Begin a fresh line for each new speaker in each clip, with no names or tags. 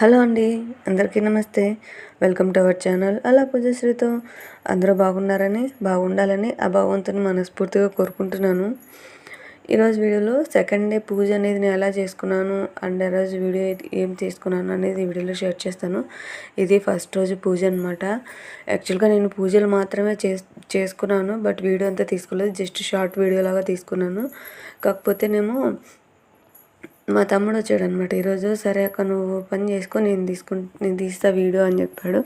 Hello అండి అందరికీ నమస్తే. వెల్కమ్ టు అవర్ ఛానల్ అలా పూజశ్రీతో అందరూ బాగున్నారని బాగుండాలని ఆ భగవంతుని మనస్ఫూర్తిగా కోరుకుంటున్నాను. ఈరోజు వీడియోలో సెకండ్ డే పూజ అనేది నేను ఎలా చేసుకున్నాను అండ్ ఆ రోజు వీడియో ఏం తీసుకున్నాను అనేది వీడియోలో షేర్ చేస్తాను. ఇది ఫస్ట్ రోజు పూజ అనమాట యాక్చువల్గా నేను పూజలు మాత్రమే చేస్ చేసుకున్నాను బట్ వీడియో అంతా తీసుకోలేదు. జస్ట్ షార్ట్ వీడియో లాగా తీసుకున్నాను. కాకపోతే నేను మా తమ్ముడు వచ్చాడు అనమాట ఈరోజు సరే అక్క నువ్వు పని చేసుకో నేను తీసుకు నేను తీస్తా వీడియో అని చెప్పాడు.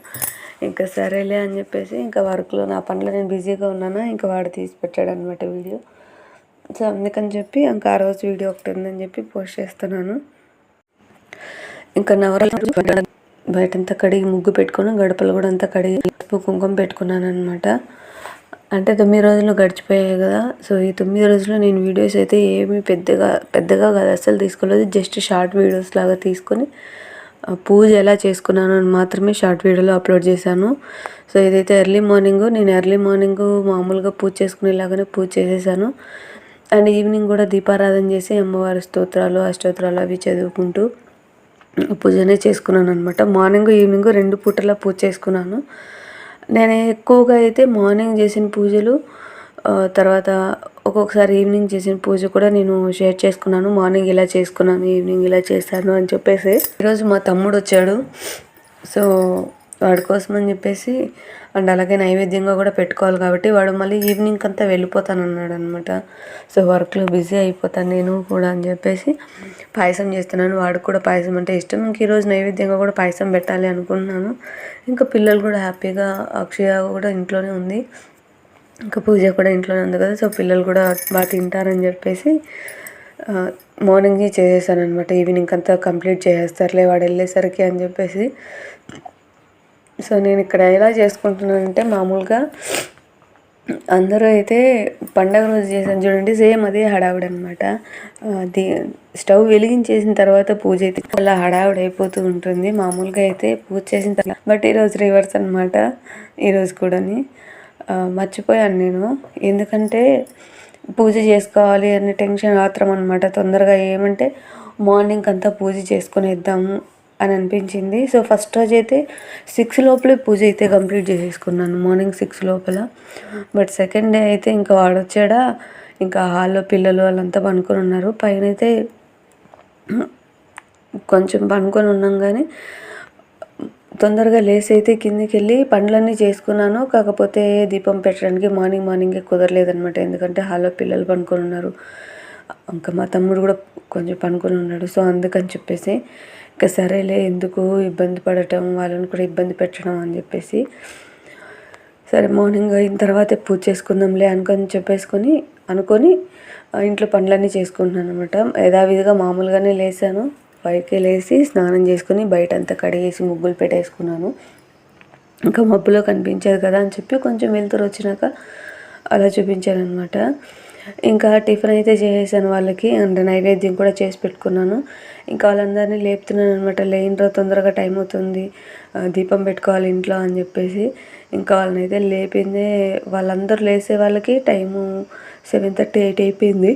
ఇంకా సరేలే అని చెప్పేసి ఇంకా వర్క్లో నా పనిలో నేను బిజీగా ఉన్నాను ఇంకా వాడు తీసి పెట్టాడు అనమాట వీడియో. సో అందుకని చెప్పి ఇంకా ఆ రోజు వీడియో ఒకటి ఉందని చెప్పి పోస్ట్ చేస్తున్నాను. ఇంకా నవరాత్రి బయటంతా కడిగి ముగ్గు పెట్టుకుని గడపలు కూడా అంతా కడిగి కుంకుమ పెట్టుకున్నాను అనమాట అంటే తొమ్మిది రోజులు గడిచిపోయాయి కదా. సో ఈ తొమ్మిది రోజులు నేను వీడియోస్ అయితే ఏమీ పెద్దగా పెద్దగా కాదు. అసలు తీసుకోలేదు. జస్ట్ షార్ట్ వీడియోస్ లాగా తీసుకొని పూజ ఎలా చేసుకున్నాను అని మాత్రమే షార్ట్ వీడియోలో అప్లోడ్ చేశాను. సో ఇదైతే ఎర్లీ మార్నింగ్ నేను ఎర్లీ మార్నింగ్ మామూలుగా పూజ చేసుకునేలాగానే పూజ చేసేసాను. అండ్ ఈవినింగ్ కూడా దీపారాధన చేసి అమ్మవారి స్తోత్రాలు అష్టోత్రాలు అవి చదువుకుంటూ పూజనే చేసుకున్నాను అనమాట మార్నింగ్ ఈవినింగ్ రెండు పూటలా పూజ చేసుకున్నాను. నేను ఎక్కువగా అయితే మార్నింగ్ చేసిన పూజలు తర్వాత ఒక్కొక్కసారి ఈవినింగ్ చేసిన పూజ కూడా నేను షేర్ చేసుకున్నాను. మార్నింగ్ ఇలా చేసుకున్నాను ఈవినింగ్ ఇలా చేశాను అని చెప్పేసి ఈరోజు మా తమ్ముడు వచ్చాడు. సో వాడి కోసం అని చెప్పేసి అండ్ అలాగే నైవేద్యంగా కూడా పెట్టుకోవాలి కాబట్టి వాడు మళ్ళీ ఈవినింగ్ అంతా వెళ్ళిపోతాను అన్నాడు అనమాట సో వర్క్లో బిజీ అయిపోతాను నేను కూడా అని చెప్పేసి పాయసం చేస్తున్నాను. వాడికి కూడా పాయసం అంటే ఇష్టం. ఇంక ఈరోజు నైవేద్యంగా కూడా పాయసం పెట్టాలి అనుకుంటున్నాను. ఇంకా పిల్లలు కూడా హ్యాపీగా అక్షయ కూడా ఇంట్లోనే ఉంది. ఇంకా పూజ కూడా ఇంట్లోనే ఉంది కదా సో పిల్లలు కూడా బాగా తింటారని చెప్పేసి మార్నింగ్ చేసేసాను అనమాట ఈవినింగ్ అంతా కంప్లీట్ చేసేస్తారులే వాడు వెళ్ళేసరికి అని చెప్పేసి. సో నేను ఇక్కడ ఎలా చేసుకుంటున్నానంటే మామూలుగా అందరూ అయితే పండగ రోజు చేసాను చూడండి సేమ్ అదే హడావుడి అనమాట అది స్టవ్ వెలిగించేసిన తర్వాత పూజ అయితే అలా హడావుడి అయిపోతూ ఉంటుంది. మామూలుగా అయితే పూజ చేసిన తర్వాత బట్ ఈరోజు రివర్స్ అనమాట ఈరోజు కూడాని మర్చిపోయాను నేను. ఎందుకంటే పూజ చేసుకోవాలి అనే టెన్షన్ ఆత్రం అనమాట తొందరగా ఏమంటే మార్నింగ్ అంతా పూజ చేసుకునేద్దాము. అని అనిపించింది. సో ఫస్ట్ రోజు అయితే సిక్స్ లోపలే పూజ అయితే కంప్లీట్ చేసేసుకున్నాను. మార్నింగ్ సిక్స్ లోపల. బట్ సెకండ్ డే అయితే ఇంకా వాడు వచ్చాడా ఇంకా హాల్లో పిల్లలు వాళ్ళంతా పనుకొని ఉన్నారు. పైన అయితే కొంచెం పనుకొని ఉన్నాం కానీ తొందరగా లేసి అయితే కిందికి వెళ్ళి పనులన్నీ చేసుకున్నాను. కాకపోతే దీపం పెట్టడానికి మార్నింగ్ మార్నింగే కుదరలేదనమాట ఎందుకంటే హాల్లో పిల్లలు పనుకొని ఉన్నారు. ఇంకా మా తమ్ముడు కూడా కొంచెం పనుకొని ఉన్నాడు. సో అందుకని చెప్పేసి ఇంకా సరేలే ఎందుకు ఇబ్బంది పడటం వాళ్ళని కూడా ఇబ్బంది పెట్టడం అని చెప్పేసి సరే మార్నింగ్ అయిన తర్వాత పూజ చేసుకుందాంలే అనుకొని చెప్పేసుకొని అనుకొని ఇంట్లో పనులన్నీ చేసుకుంటున్నాను అనమాట యథావిధిగా మామూలుగానే లేసాను. పైకి లేచి స్నానం చేసుకుని బయట అంతా కడిగేసి ముగ్గులు పెట్టేసుకున్నాను. ఇంకా మబ్బులో కనిపించేది కదా అని చెప్పి కొంచెం వెళ్తురు వచ్చినాక అలా చూపించాను అనమాట ఇంకా టిఫిన్ అయితే చేసేసాను వాళ్ళకి అండ్ నైవేద్యం కూడా చేసి పెట్టుకున్నాను. ఇంకా వాళ్ళందరినీ లేపుతున్నాను అనమాట లేనిరా తొందరగా టైం అవుతుంది. దీపం పెట్టుకోవాలి ఇంట్లో అని చెప్పేసి. ఇంకా వాళ్ళని అయితే లేపిందే వాళ్ళందరూ లేసే వాళ్ళకి టైము సెవెన్ థర్టీ ఎయిట్ అయిపోయింది.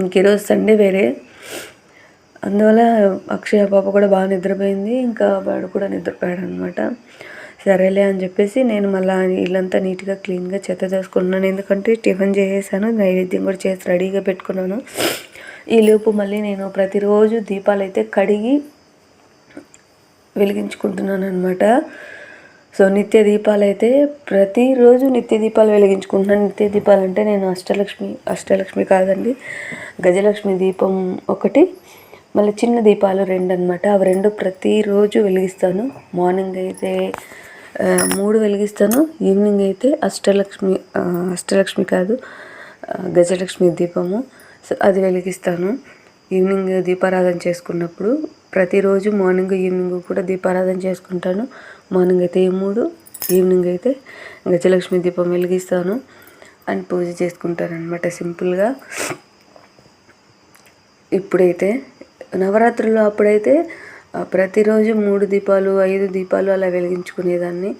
ఇంక ఈరోజు సండే వేరే. అందువల్ల అక్షయ పాప కూడా బాగా నిద్రపోయింది. ఇంకా వాడు కూడా నిద్రపోయాడు అనమాట సరేలే అని చెప్పేసి నేను మళ్ళీ ఇల్లంతా నీట్గా క్లీన్గా చెత్త చేసుకుంటున్నాను ఎందుకంటే టిఫిన్ చేసేసాను నైవేద్యం కూడా చేసి రెడీగా పెట్టుకున్నాను. ఈ లోపు మళ్ళీ నేను ప్రతిరోజు దీపాలు అయితే కడిగి వెలిగించుకుంటున్నాను అనమాట సో నిత్య దీపాలు అయితే ప్రతిరోజు నిత్య దీపాలు వెలిగించుకుంటున్నాను. నిత్య దీపాలు అంటే నేను అష్టలక్ష్మి అష్టలక్ష్మి కాదండి గజలక్ష్మి దీపం ఒకటి మళ్ళీ చిన్న దీపాలు రెండు అనమాట అవి రెండు ప్రతిరోజు వెలిగిస్తాను. మార్నింగ్ అయితే మూడు వెలిగిస్తాను. ఈవినింగ్ అయితే అష్టలక్ష్మి అష్టలక్ష్మి కాదు గజలక్ష్మి దీపము. సో అది వెలిగిస్తాను. ఈవినింగ్ దీపారాధన చేసుకున్నప్పుడు ప్రతిరోజు మార్నింగ్ ఈవినింగ్ కూడా దీపారాధన చేసుకుంటాను. మార్నింగ్ అయితే ఈ మూడు ఈవినింగ్ అయితే గజలక్ష్మి దీపం వెలిగిస్తాను. అండ్ పూజ చేసుకుంటాను అనమాట సింపుల్గా. ఇప్పుడైతే నవరాత్రుల్లో అప్పుడైతే ప్రతిరోజు మూడు దీపాలు ఐదు దీపాలు అలా వెలిగించుకునేదాన్ని.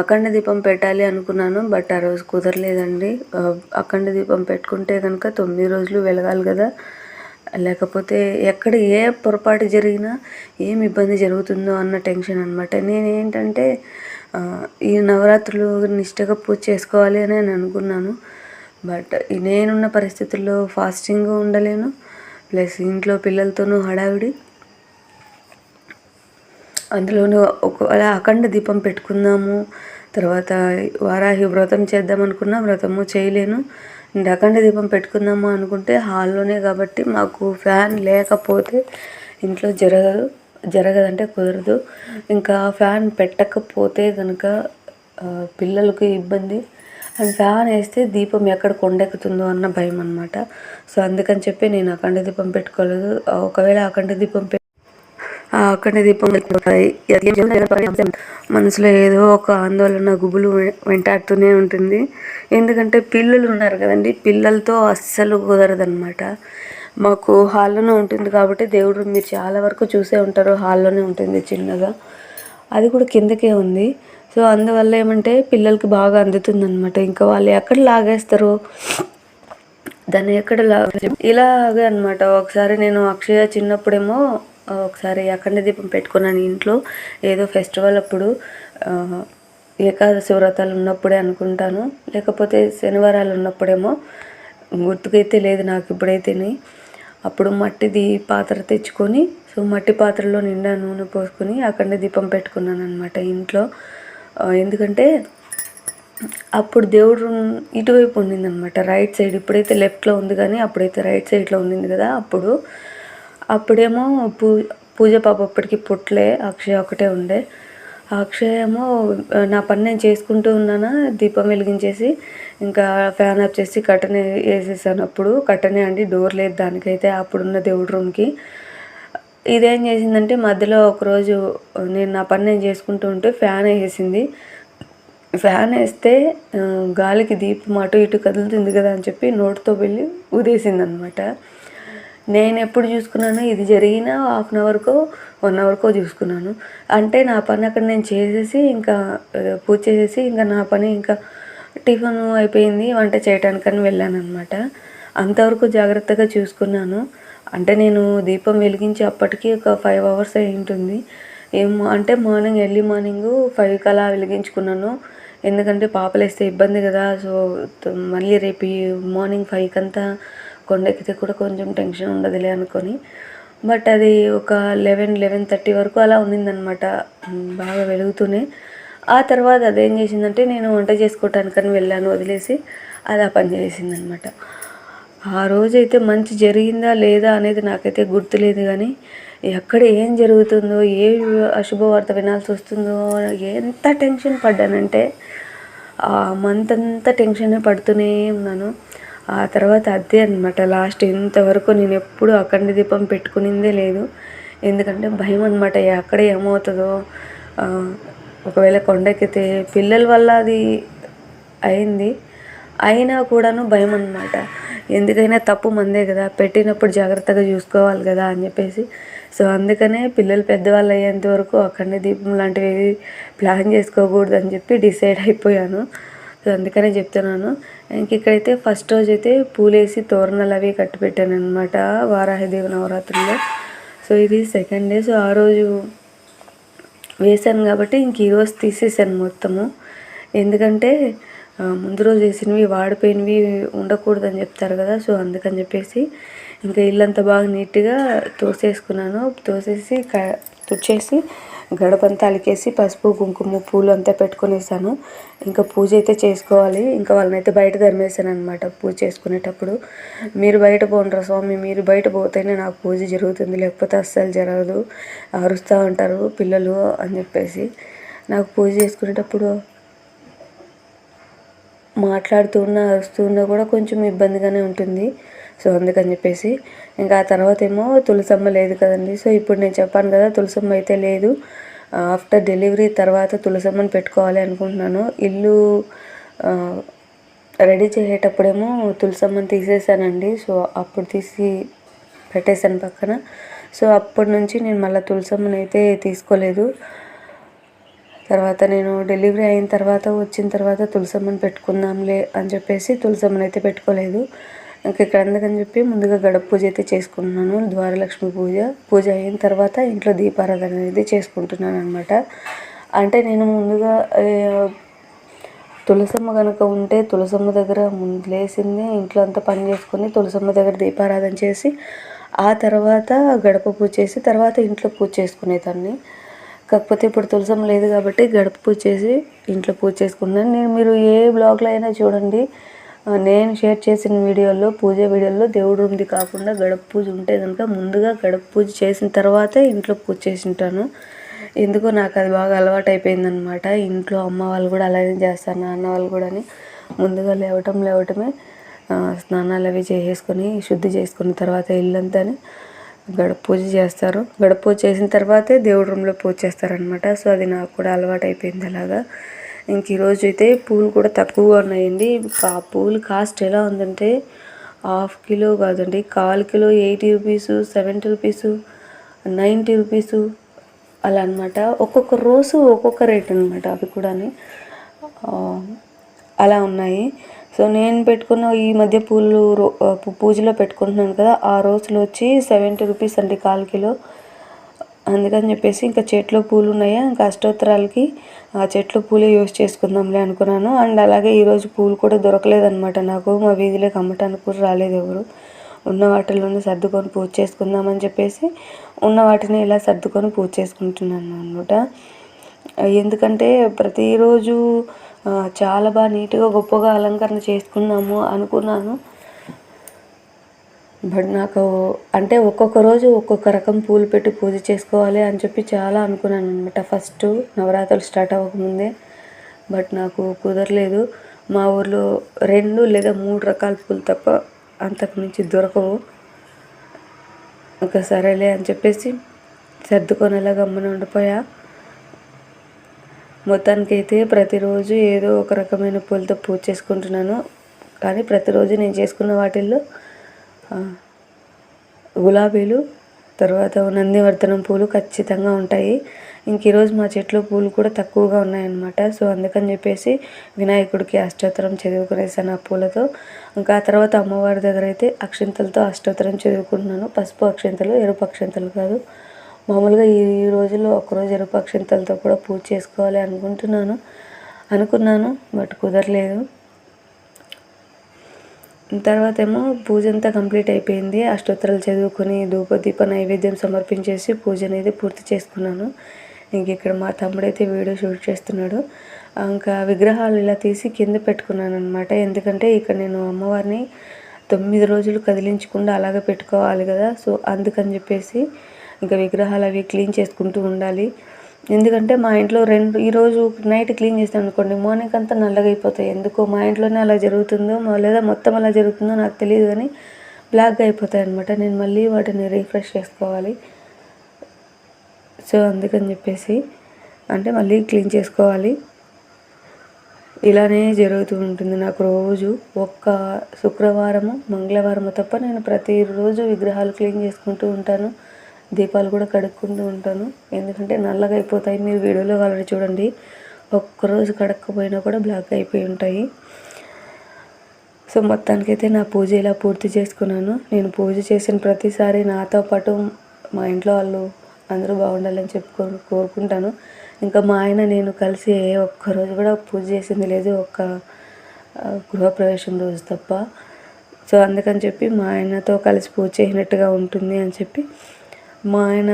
అఖండ దీపం పెట్టాలి అనుకున్నాను బట్ ఆ రోజు కుదరలేదండి. అఖండ దీపం పెట్టుకుంటే కనుక తొమ్మిది రోజులు వెలగాలి కదా. లేకపోతే ఎక్కడ ఏ పొరపాటు జరిగినా ఏమి ఇబ్బంది జరుగుతుందో అన్న టెన్షన్ అనమాట నేనేంటంటే ఈ నవరాత్రులు నిష్టగా పూజ చేసుకోవాలి అని నేను అనుకున్నాను. బట్ నేనున్న పరిస్థితుల్లో ఫాస్టింగ్ ఉండలేను. ప్లస్ ఇంట్లో పిల్లలతోనూ హడావిడి. అందులోనూ ఒకవేళ అఖండ దీపం పెట్టుకుందాము తర్వాత వారాహి వ్రతం చేద్దాం అనుకున్నా వ్రతము చేయలేను. అఖండ దీపం పెట్టుకుందాము అనుకుంటే హాల్లోనే కాబట్టి మాకు ఫ్యాన్ లేకపోతే ఇంట్లో జరగదు జరగదంటే కుదరదు. ఇంకా ఫ్యాన్ పెట్టకపోతే కనుక పిల్లలకు ఇబ్బంది. అండ్ ఫ్యాన్ వేస్తే దీపం ఎక్కడ కొండెక్కుతుందో అన్న భయం అనమాట సో అందుకని చెప్పి నేను అఖండ దీపం పెట్టుకోలేదు. ఒకవేళ అఖండ దీపం అక్కడనే దీపం మనసులో ఏదో ఒక ఆందోళన గుబులు వెంటాడుతూనే ఉంటుంది. ఎందుకంటే పిల్లలు ఉన్నారు కదండి. పిల్లలతో అస్సలు కుదరదనమాట మాకు హాల్లోనే ఉంటుంది కాబట్టి దేవుడు మీరు చాలా వరకు చూసే ఉంటారు. హాల్లోనే ఉంటుంది చిన్నగా. అది కూడా కిందకే ఉంది. సో అందువల్ల ఏమంటే పిల్లలకి బాగా అందుతుందన్నమాట. ఇంకా వాళ్ళు ఎక్కడ లాగేస్తారు? దాన్ని ఎక్కడ లాగే ఇలాగే అనమాట ఒకసారి నేను అక్షయ చిన్నప్పుడేమో ఒకసారి అఖండ దీపం పెట్టుకున్నాను ఇంట్లో. ఏదో ఫెస్టివల్ అప్పుడు ఏకాదశి వ్రతాలు ఉన్నప్పుడే అనుకుంటాను. లేకపోతే శనివారాలు ఉన్నప్పుడేమో గుర్తుకైతే లేదు నాకు ఇప్పుడైతేనే. అప్పుడు మట్టిది పాత్ర తెచ్చుకొని సో మట్టి పాత్రలో నిండా నూనె పోసుకొని అఖండ దీపం పెట్టుకున్నాను అనమాట ఇంట్లో. ఎందుకంటే అప్పుడు దేవుడు ఇటువైపు ఉండిందనమాట రైట్ సైడ్ ఇప్పుడైతే లెఫ్ట్లో ఉంది కానీ అప్పుడైతే రైట్ సైడ్లో ఉండింది కదా అప్పుడు. అప్పుడేమో పూ పూజ పాప అప్పటికి పుట్టలే అక్షయ ఒకటే ఉండే. అక్షయ ఏమో నా పని నేను చేసుకుంటూ ఉన్నానా దీపం వెలిగించేసి ఇంకా ఫ్యాన్ ఆఫ్ చేసి కట్టెనే వేసేసాను. అప్పుడు కట్టనే అండి డోర్ లేదు దానికైతే అప్పుడున్న దేవుడి రూమ్కి. ఇదేం చేసిందంటే మధ్యలో ఒకరోజు నేను నా పని నేను చేసుకుంటూ ఉంటే ఫ్యాన్ వేసేసింది. ఫ్యాన్ వేస్తే గాలికి దీపం అటు ఇటు కదులుతుంది కదా అని చెప్పి నోటితో వెళ్ళి ఊదేసింది అనమాట నేను ఎప్పుడు చూసుకున్నాను ఇది జరిగిన హాఫ్ అన్ అవర్కో వన్ అవర్కో చూసుకున్నాను. అంటే నా పని అక్కడ నేను చేసేసి ఇంకా పూజ చేసేసి ఇంకా నా పని ఇంకా టిఫిన్ అయిపోయింది వంట చేయటానికని వెళ్ళాను అనమాట అంతవరకు జాగ్రత్తగా చూసుకున్నాను. అంటే నేను దీపం వెలిగించి అప్పటికి ఒక ఫైవ్ అవర్స్ అయి ఉంటుంది. ఏమో అంటే మార్నింగ్ ఎర్లీ మార్నింగ్ ఫైవ్కి అలా వెలిగించుకున్నాను. ఎందుకంటే పాపలేస్తే ఇబ్బంది కదా సో మళ్ళీ రేపు మార్నింగ్ ఫైవ్కి అంతా కొండెక్కితే కూడా కొంచెం టెన్షన్ ఉండదులే అనుకొని. బట్ అది ఒక లెవెన్ లెవెన్ థర్టీ వరకు అలా ఉన్నిందనమాట బాగా వెలుగుతూనే. ఆ తర్వాత అదేం చేసిందంటే నేను వంట చేసుకోవటానికని వెళ్ళాను వదిలేసి అది ఆ పని చేసిందనమాట ఆ రోజైతే మంచి జరిగిందా లేదా అనేది నాకైతే గుర్తులేదు కానీ ఎక్కడ ఏం జరుగుతుందో ఏ అశుభవార్త వినాల్సి వస్తుందో ఎంత టెన్షన్ పడ్డానంటే ఆ మంత్ అంతా టెన్షన్ పడుతూనే ఉన్నాను. ఆ తర్వాత అదే అనమాట లాస్ట్ ఇంతవరకు నేను ఎప్పుడు అఖండ దీపం పెట్టుకునిందే లేదు. ఎందుకంటే భయం అనమాట ఎక్కడ ఏమవుతుందో. ఒకవేళ కొండెక్కితే పిల్లల వల్ల అది అయింది. అయినా కూడాను భయం అనమాట ఎందుకైనా తప్పు మందే కదా పెట్టినప్పుడు జాగ్రత్తగా చూసుకోవాలి కదా అని చెప్పేసి. సో అందుకనే పిల్లలు పెద్దవాళ్ళు అయ్యేంత వరకు అఖండ దీపం లాంటివి ప్లాన్ చేసుకోకూడదు అని చెప్పి డిసైడ్ అయిపోయాను. అందుకనే చెప్తున్నాను. ఇంక ఇక్కడైతే ఫస్ట్ రోజు అయితే పూలేసి తోరణాలు అవి కట్టి పెట్టాను అనమాట వారాహిదేవి నవరాత్రుల్లో. సో ఇది సెకండ్ డే సో ఆ రోజు వేసాను కాబట్టి ఇంక ఈరోజు తీసేసాను మొత్తము. ఎందుకంటే ముందు రోజు వేసినవి వాడిపోయినవి ఉండకూడదని చెప్తారు కదా సో అందుకని చెప్పేసి ఇంకా ఇల్లంతా బాగా నీట్గా తోసేసుకున్నాను. తోసేసి క తుడిచేసి గడపంతా అలికేసి పసుపు కుంకుమ పూలు అంతా పెట్టుకునేసాను. ఇంకా పూజ అయితే చేసుకోవాలి. ఇంకా వాళ్ళనైతే బయట ధర్మేశాను అనమాట పూజ చేసుకునేటప్పుడు. మీరు బయట పోండ్రా స్వామి మీరు బయట పోతేనే నాకు పూజ జరుగుతుంది. లేకపోతే అస్సలు జరగదు. అరుస్తూ ఉంటారు పిల్లలు అని చెప్పేసి. నాకు పూజ చేసుకునేటప్పుడు మాట్లాడుతూ ఉన్నా అరుస్తూ ఉన్నా కూడా కొంచెం ఇబ్బందిగానే ఉంటుంది. సో అందుకని చెప్పేసి ఇంకా ఆ తర్వాత ఏమో తులసమ్మ లేదు కదండి. సో ఇప్పుడు నేను చెప్పాను కదా తులసమ్మ అయితే లేదు. ఆఫ్టర్ డెలివరీ తర్వాత తులసమ్మని పెట్టుకోవాలి అనుకుంటున్నాను. ఇల్లు రెడీ చేసేటప్పుడేమో తులసమ్మని తీసేసానండి. సో అప్పుడు తీసి పెట్టేశాను పక్కన. సో అప్పటి నుంచి నేను మళ్ళీ తులసమ్మని అయితే తీసుకోలేదు. తర్వాత నేను డెలివరీ అయిన తర్వాత వచ్చిన తర్వాత తులసమ్మని పెట్టుకుందాంలే అని చెప్పేసి తులసమ్మని అయితే పెట్టుకోలేదు. ఇంకా ఇక్కడ అందుకని చెప్పి ముందుగా గడప పూజ అయితే చేసుకుంటున్నాను. ద్వారలక్ష్మి పూజ పూజ అయిన తర్వాత ఇంట్లో దీపారాధన అనేది చేసుకుంటున్నాను అనమాట అంటే నేను ముందుగా తులసమ్మ కనుక ఉంటే తులసమ్మ దగ్గర ముందు లేసింది ఇంట్లో అంతా పని చేసుకొని తులసమ్మ దగ్గర దీపారాధన చేసి ఆ తర్వాత గడప పూజ చేసి తర్వాత ఇంట్లో పూజ చేసుకునేదాన్ని. కాకపోతే ఇప్పుడు తులసమ్మ లేదు కాబట్టి గడప పూజ చేసి ఇంట్లో పూజ చేసుకున్నాను నేను మీరు ఏ బ్లాగ్లో అయినా చూడండి. నేను షేర్ చేసిన వీడియోల్లో పూజ వీడియోల్లో దేవుడు ఉంది కాకుండా గడప పూజ ఉంటే కనుక ముందుగా గడప పూజ చేసిన తర్వాతే ఇంట్లో పూజ చేసి ఉంటాను ఎందుకో నాకు అది బాగా అలవాటు అయిపోయిందనమాట ఇంట్లో అమ్మ వాళ్ళు కూడా అలానే చేస్తారు నాన్న వాళ్ళు కూడా ముందుగా లేవటం లేవటమే స్నానాలు అవి చేసేసుకొని శుద్ధి చేసుకున్న తర్వాత ఇల్లంతా గడప పూజ చేస్తారు. గడప పూజ చేసిన తర్వాతే దేవుడి రూమ్లో పూజ చేస్తారనమాట సో అది నాకు కూడా అలవాటు అయిపోయింది అలాగా. ఇంక ఈరోజు అయితే పూలు కూడా తక్కువగా ఉన్నాయండి. ఆ పూలు కాస్ట్ ఎలా ఉందంటే హాఫ్ కిలో కాదండి. Call kilo eighty rupees seventy rupees ninety rupees అలా అనమాట ఒక్కొక్క రోజు ఒక్కొక్క రేట్ అనమాట అవి కూడా అలా ఉన్నాయి. సో నేను పెట్టుకున్న ఈ మధ్య పూలు పూజలో పెట్టుకుంటున్నాను కదా ఆ రోజులు వచ్చి సెవెంటీ రూపీస్ అండి కాల్ కిలో. అందుకని చెప్పేసి ఇంకా చెట్లో పూలు ఉన్నాయా? ఇంకా అష్టోత్తరాలకి ఆ చెట్లు పూలే యూస్ చేసుకుందాంలే అనుకున్నాను. అండ్ అలాగే ఈరోజు పూలు కూడా దొరకలేదనమాట నాకు. మా వీధిలోకి అమ్మటానికి కూడా రాలేదు ఎవరు. ఉన్న వాటిలోనే సర్దుకొని పూజ చేసుకుందామని చెప్పేసి ఉన్న వాటిని ఇలా సర్దుకొని పూజ చేసుకుంటున్నాను అనమాట ఎందుకంటే ప్రతిరోజు చాలా బాగా నీట్గా గొప్పగా అలంకరణ చేసుకుందాము అనుకున్నాను. బట్ నాకు అంటే ఒక్కొక్క రోజు ఒక్కొక్క రకం పూలు పెట్టి పూజ చేసుకోవాలి అని చెప్పి చాలా అనుకున్నాను అనమాట ఫస్ట్ నవరాత్రులు స్టార్ట్ అవ్వకముందే. బట్ నాకు కుదరలేదు. మా ఊర్లో రెండు లేదా మూడు రకాల పూలు తప్ప అంతకు మించి దొరకవు. ఇంకా సరేలే అని చెప్పేసి సర్దుకొని అలా గమ్మన ఉండిపోయా. మొత్తానికైతే ప్రతిరోజు ఏదో ఒక రకమైన పూలతో పూజ చేసుకుంటున్నాను. కానీ ప్రతిరోజు నేను చేసుకున్న వాటిల్లో గులాబీలు తర్వాత నందివర్ధనం పూలు ఖచ్చితంగా ఉంటాయి. ఇంక ఈరోజు మా చెట్లో పూలు కూడా తక్కువగా ఉన్నాయన్నమాట. సో అందుకని చెప్పేసి వినాయకుడికి అష్టోత్తరం చదువుకునేసాను ఆ పూలతో ఇంకా ఆ తర్వాత అమ్మవారి దగ్గర అయితే అక్షింతలతో అష్టోత్తరం చదువుకుంటున్నాను. పసుపు అక్షింతలు ఎరుపు అక్షింతలు కాదు. మామూలుగా ఈ రోజుల్లో ఒకరోజు ఎరుపు అక్షింతలతో కూడా పూజ చేసుకోవాలి అనుకుంటున్నాను. అనుకున్నాను బట్ కుదరలేదు. తర్వాత ఏమో పూజ అంతా కంప్లీట్ అయిపోయింది. అష్టోత్తరాలు చదువుకొని ధూపదీప నైవేద్యం సమర్పించేసి పూజ అనేది పూర్తి చేసుకున్నాను. ఇంక ఇక్కడ మా తమ్ముడైతే వీడియో షూట్ చేస్తున్నాడు. ఇంకా విగ్రహాలు ఇలా తీసి కింద పెట్టుకున్నాను అనమాట ఎందుకంటే ఇక్కడ నేను అమ్మవారిని తొమ్మిది రోజులు కదిలించకుండా అలాగే పెట్టుకోవాలి కదా. సో అందుకని చెప్పేసి ఇంకా విగ్రహాలు అవి క్లీన్ చేసుకుంటూ ఉండాలి. ఎందుకంటే మా ఇంట్లో రెండు ఈరోజు నైట్ క్లీన్ చేస్తాను అనుకోండి మార్నింగ్ అంతా నల్లగా అయిపోతాయి ఎందుకో మా ఇంట్లోనే అలా జరుగుతుందో లేదా మొత్తం అలా జరుగుతుందో నాకు తెలియదు కానీ బ్లాక్గా అయిపోతాయి అనమాట నేను మళ్ళీ వాటిని రీఫ్రెష్ చేసుకోవాలి. సో అందుకని చెప్పేసి అంటే మళ్ళీ క్లీన్ చేసుకోవాలి. ఇలానే జరుగుతూ ఉంటుంది నాకు రోజు. ఒక్క శుక్రవారము మంగళవారము తప్ప నేను ప్రతిరోజు విగ్రహాలు క్లీన్ చేసుకుంటూ ఉంటాను. దీపాలు కూడా కడుక్కుంటూ ఉంటాను. ఎందుకంటే నల్లగా అయిపోతాయి. మీరు వీడియోలో ఆల్రెడీ చూడండి. ఒక్కరోజు కడక్కపోయినా కూడా బ్లాక్ అయిపోయి ఉంటాయి. సో మొత్తానికైతే నా పూజ ఇలా పూర్తి చేసుకున్నాను. నేను పూజ చేసిన ప్రతిసారి నాతో పాటు మా ఇంట్లో వాళ్ళు అందరూ బాగుండాలని చెప్పుకో కోరుకుంటాను. ఇంకా మా ఆయన నేను కలిసి ఏ ఒక్కరోజు కూడా పూజ చేసింది లేదు. ఒక్క గృహప్రవేశం రోజు తప్ప. సో అందుకని చెప్పి మా ఆయనతో కలిసి పూజ చేసినట్టుగా ఉంటుంది అని చెప్పి మా ఆయన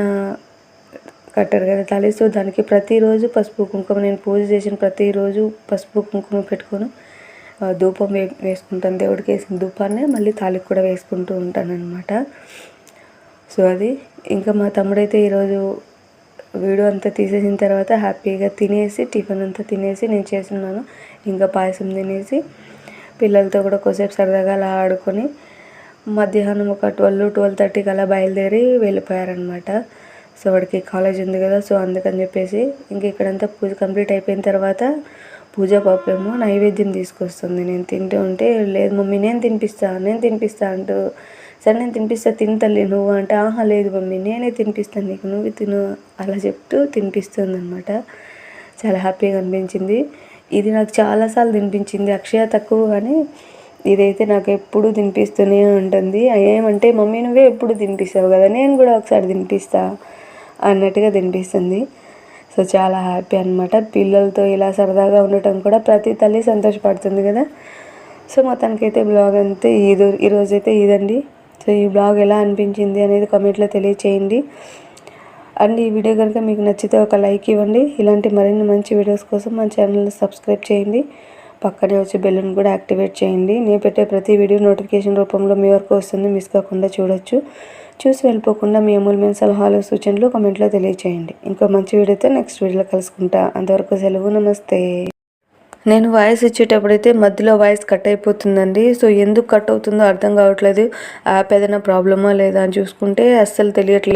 కట్టారు కదా తాళి సో దానికి ప్రతిరోజు పసుపు కుంకుమ నేను పూజ చేసిన ప్రతిరోజు పసుపు కుంకుమ పెట్టుకొని ధూపం వే వేసుకుంటాను. దేవుడికి వేసిన ధూపాన్ని మళ్ళీ తాళికి కూడా వేసుకుంటూ ఉంటాను అనమాట సో అది ఇంకా మా తమ్ముడైతే ఈరోజు వీడియో అంతా తీసేసిన తర్వాత హ్యాపీగా తినేసి టిఫిన్ అంతా తినేసి నేను చేస్తున్నాను. ఇంకా పాయసం తినేసి పిల్లలతో కూడా కొద్దిసేపు సరదాగా అలా ఆడుకొని మధ్యాహ్నం ఒక ట్వెల్వ్ ట్వెల్వ్ థర్టీకి అలా బయలుదేరి వెళ్ళిపోయారనమాట సో వాడికి కాలేజ్ ఉంది కదా సో అందుకని చెప్పేసి ఇంక ఇక్కడంతా పూజ కంప్లీట్ అయిపోయిన తర్వాత పూజా పాపేమో నైవేద్యం తీసుకొస్తుంది. నేను తింటూ ఉంటే లేదు మమ్మీ నేను తినిపిస్తా నేను తినిపిస్తా అంటూ సరే నేను తినిపిస్తా తిని నువ్వు అంటే ఆహా లేదు మమ్మీ నేనే తినిపిస్తాను నీకు నువ్వు తిను అలా చెప్తూ తినిపిస్తుంది అనమాట చాలా హ్యాపీగా అనిపించింది. ఇది నాకు చాలాసార్లు తినిపించింది అక్షయ తక్కువ కానీ ఇదైతే నాకు ఎప్పుడు తినిపిస్తూనే ఉంటుంది. ఏమంటే మమ్మీ నువ్వే ఎప్పుడు తినిపిస్తావు కదా? నేను కూడా ఒకసారి తినిపిస్తా అన్నట్టుగా తినిపిస్తుంది. సో చాలా హ్యాపీ అనమాట పిల్లలతో ఇలా సరదాగా ఉండటం కూడా ప్రతి తల్లి సంతోషపడుతుంది కదా. సో మొత్తానికైతే బ్లాగ్ అంతే ఈదు ఈరోజైతే ఇదండి. సో ఈ బ్లాగ్ ఎలా అనిపించింది అనేది కామెంట్లో తెలియచేయండి. అండ్ ఈ వీడియో కనుక మీకు నచ్చితే ఒక లైక్ ఇవ్వండి. ఇలాంటి మరిన్ని మంచి వీడియోస్ కోసం మా ఛానల్ని సబ్స్క్రైబ్ చేయండి. పక్కనే వచ్చి బెల్లును కూడా యాక్టివేట్ చేయండి. నేను పెట్టే ప్రతి వీడియో నోటిఫికేషన్ రూపంలో మీ వరకు వస్తుంది. మిస్ కాకుండా చూడొచ్చు. చూసి వెళ్ళిపోకుండా మీ అమూల్యమైన సలహాలు సూచనలు కామెంట్లో తెలియచేయండి. ఇంకో మంచి వీడియోతో నెక్స్ట్ వీడియోలో కలుసుకుంటా. అంతవరకు సెలవు నమస్తే. నేను వాయిస్ ఇచ్చేటప్పుడైతే మధ్యలో వాయిస్ కట్ అయిపోతుందండి. సో ఎందుకు కట్ అవుతుందో అర్థం కావట్లేదు. యాప్ ఏదైనా ప్రాబ్లమా లేదా అని చూసుకుంటే అస్సలు తెలియట్లేదు